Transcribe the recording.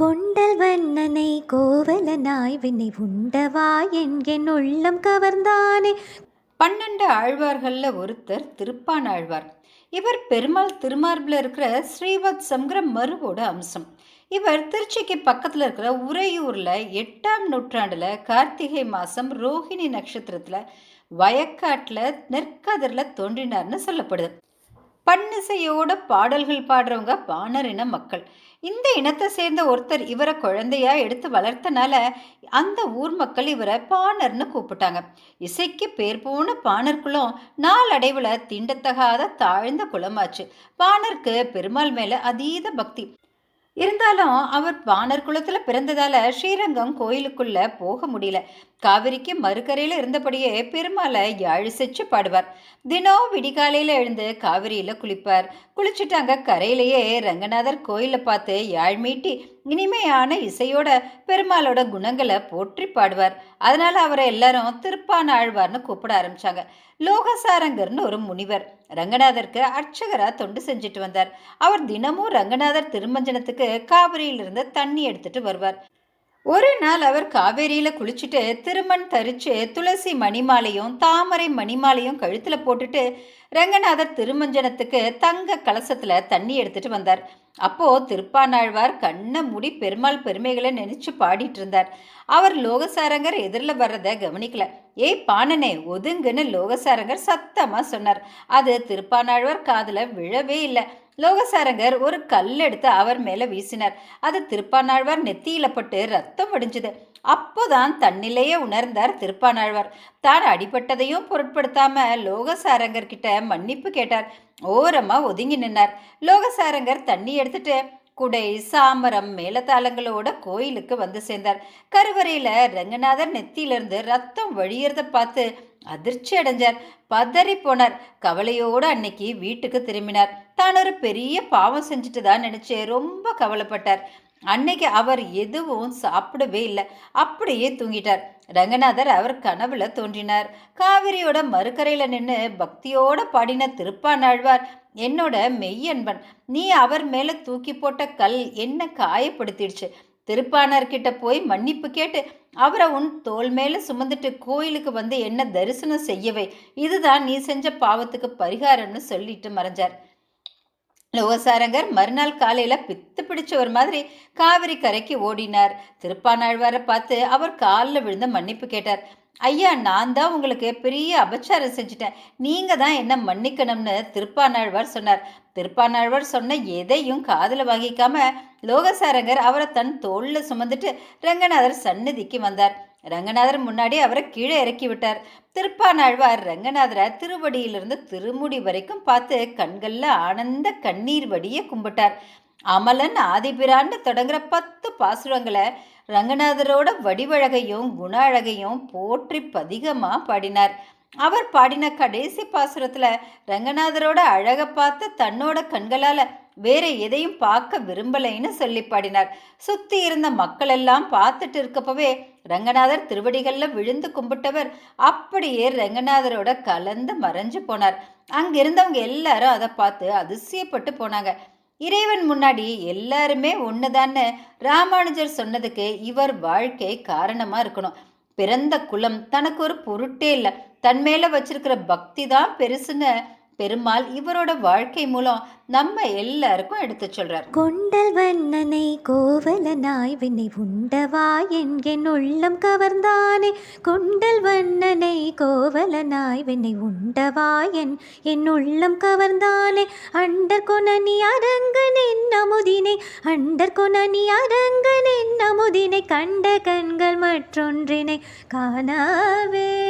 கொண்டல் வண்ணனை கோவலனாய் வினை உண்டவா என்கென் உள்ளம் கவர்ந்தானே. பன்னெண்டு ஆழ்வார்களில் ஒருத்தர் திருப்பான் ஆழ்வார். இவர் பெருமாள் திருமார்பில் இருக்கிற ஸ்ரீவத்சங்கிற மருவோட அம்சம். இவர் திருச்சிக்கு பக்கத்தில் இருக்கிற உறையூரில் எட்டாம் நூற்றாண்டில் கார்த்திகை மாதம் ரோஹிணி நட்சத்திரத்தில் வயக்காட்டில் நெற்கதிரில் தோன்றினார்னு சொல்லப்படுது. பண்ணிசையோட பாடல்கள் பாடுறவங்க பாணர் இன மக்கள். இந்த இனத்தை சேர்ந்த ஒருத்தர் இவரை குழந்தையா எடுத்து வளர்த்தனால அந்த ஊர் மக்கள் இவரை பாணர்னு கூப்பிட்டாங்க. இசைக்கு பேர் போன பாணர்குலம் நாளடைவில் தீண்டத்தகாத தாழ்ந்த குலமாச்சு பாணருக்கு பெருமாள் மேல அதீத பக்தி. இருந்தாலும் அவர் வானர் குலத்துல பிறந்ததால் ஸ்ரீரங்கம் கோயிலுக்குள்ள போக முடியல. காவிரிக்கு மறுக்கரையில் இருந்தபடியே பெருமாளை யாழிசைச்சு பாடுவார். தினம் விடிகாலையில் எழுந்து காவிரியில் குளிப்பார். குளிச்சுட்டு அங்கே கரையிலேயே ரங்கநாதர் கோயிலை பார்த்து யாழ் மீட்டி இனிமையான இசையோட பெருமாளோட குணங்களை போற்றி பாடுவார். அதனால அவரை எல்லாரும் திருப்பான ஆழ்வார்னு கூப்பிட ஆரம்பிச்சாங்க. லோகசாரங்கர்னு ஒரு முனிவர் ரங்கநாதருக்கு அர்ச்சகராக தொண்டு செஞ்சுட்டு வந்தார். அவர் தினமும் ரங்கநாதர் திருமஞ்சனத்துக்கு காவிரியிலிருந்து தண்ணி எடுத்துட்டு வருவார். ஒரு நாள் அவர் காவேரியில் குளிச்சுட்டு திருமண் தரிச்சு துளசி மணிமாலையும் தாமரை மணிமாலையும் கழுத்தில் போட்டுட்டு ரங்கநாதர் திருமஞ்சனத்துக்கு தங்க கலசத்தில் தண்ணி எடுத்துட்டு வந்தார். அப்போது திருப்பானாழ்வார் கண்ணை மூடி பெருமாள் பெருமைகளை நினைச்சு பாடிட்டு இருந்தார். அவர் லோகசாரங்கர் எதிரில் வர்றதை கவனிக்கல. ஏய் பாணனே ஒதுங்குன்னு லோகசாரங்கர் சத்தமாக சொன்னார். அது திருப்பானாழ்வார் காதில் விழவே இல்லை. லோகசாரங்கர் ஒரு கல் எடுத்து அவர் மேலே வீசினார். அது திருப்பானாழ்வார் நெத்தியில பட்டு ரத்தம் வடிஞ்சது. அப்போதான் தன்னிலேயே உணர்ந்தார் திருப்பானாழ்வார் தான் அடிபட்டதையும் பொருட்படுத்தாம லோகசாரங்கர்கிட்ட மன்னிப்பு கேட்டார். ஓரமாக ஒதுங்கி நின்னார். லோகசாரங்கர் தண்ணி எடுத்துட்டு குடை சாமரம் மேலத்தாளங்களோட கோயிலுக்கு வந்து சேர்ந்தார். கருவறையில் ரங்கநாதர் நெத்தியிலிருந்து ரத்தம் வழியறத பார்த்து அதிர்ச்சி அடைஞ்சார். பதறி போனார். கவலையோடு அன்னைக்கு வீட்டுக்கு திரும்பினார். தான் ஒரு பெரிய பாவம் செஞ்சுட்டு தான் நினைச்சு ரொம்ப கவலைப்பட்டார். அன்னைக்கு அவர் எதுவும் சாப்பிடவே இல்லை. அப்படியே தூங்கிட்டார். ரங்கநாதர் அவர் கனவுல தோன்றினார். காவிரியோட மறுக்கரையில் நின்று பக்தியோட பாடின திருப்பானாழ்வார் என்னோட மெய்யன்பன் நீ அவர் மேல தூக்கி போட்ட கல் என்ன காயப்படுத்திடுச்சு? திருப்பானார்கிட்ட போய் மன்னிப்பு கேட்டு அவரை உன் தோல் மேல சுமந்துட்டு கோயிலுக்கு வந்து என்ன தரிசனம் செய்யவை? இதுதான் நீ செஞ்ச பாவத்துக்கு பரிகாரம்னு சொல்லிட்டு மறைஞ்சார். லோகசாரங்கர் மறுநாள் காலையில பித்து பிடிச்ச ஒரு மாதிரி காவிரி கரைக்கு ஓடினார். திருப்பானாழ்வாரை பார்த்து அவர் காலில் விழுந்த மன்னிப்பு கேட்டார். ஐயா நான் தான் உங்களுக்கு பெரிய அபச்சாரம் செஞ்சுட்டேன். நீங்க தான் என்ன மன்னிக்கணும்னு திருப்பானாழ்வார் சொன்னார். திருப்பானாழ்வார் சொன்ன எதையும் காதில் வாங்கிக்காம லோகசாரங்கர் அவரை தன் தோளில் சுமந்துட்டு ரங்கநாதர் சந்நிதிக்கு வந்தார். ரங்கநாதர் முன்னாடி அவரை கீழே இறக்கி விட்டார் திருப்பானாழ்வார் ரங்கநாதரை திருவடியிலிருந்து திருமுடி வரைக்கும் பார்த்து கண்களில் ஆனந்த கண்ணீர் வடிய கும்பிட்டார். அமலன் ஆதிபிராண்டு தொடங்குற பத்து பாசுரங்களை ரங்கநாதரோட வடிவழகையும் குண அழகையும் போற்றி பதிகமாக பாடினார். அவர் பாடின கடைசி பாசுரத்தில் ரங்கநாதரோட அழகை பார்த்து தன்னோட கண்களால் வேற எதையும் பார்க்க விரும்பலைன்னு சொல்லி பாடினார். சுத்தி இருந்த மக்கள் எல்லாம் பார்த்துட்டு இருக்கப்பவே ரங்கநாதர் திருவடிகள்ல விழுந்து கும்பிட்டவர். அப்படியே ரங்கநாதரோட கலந்து மறைஞ்சு போனார். அங்கிருந்தவங்க எல்லாரும் அதை பார்த்து அதிசயப்பட்டு போனாங்க. இறைவன் முன்னாடி எல்லாருமே ஒண்ணுதான்னு ராமானுஜர் சொன்னதுக்கு இவர் வாழ்க்கை காரணமா இருக்கணும். பிறந்த குலம் தனக்கு ஒரு பொருட்டே இல்லை. தன் மேல வச்சிருக்கிற பக்தி தான் பெருசுன்னு பெருமாள் இவரோட வாழ்க்கை மூலம் நம்ம எல்லாருக்கும் எடுத்து சொல்றார். கொண்டல் வண்ணனை கோவலனாய் வினை உண்டவா என்கின் உள்ளம் கவர்ந்தானே. கொண்டல் வண்ணனை கோவலனாய் வினை உண்டவா என் என் உள்ளம் கவர்ந்தானே. அண்டர் கொனனி அரங்கன் என் அமுதினை. அண்டர் கொனனி அரங்கன் என் அமுதினை. கண்ட கண்கள் மற்றொன்றினை காணாவே.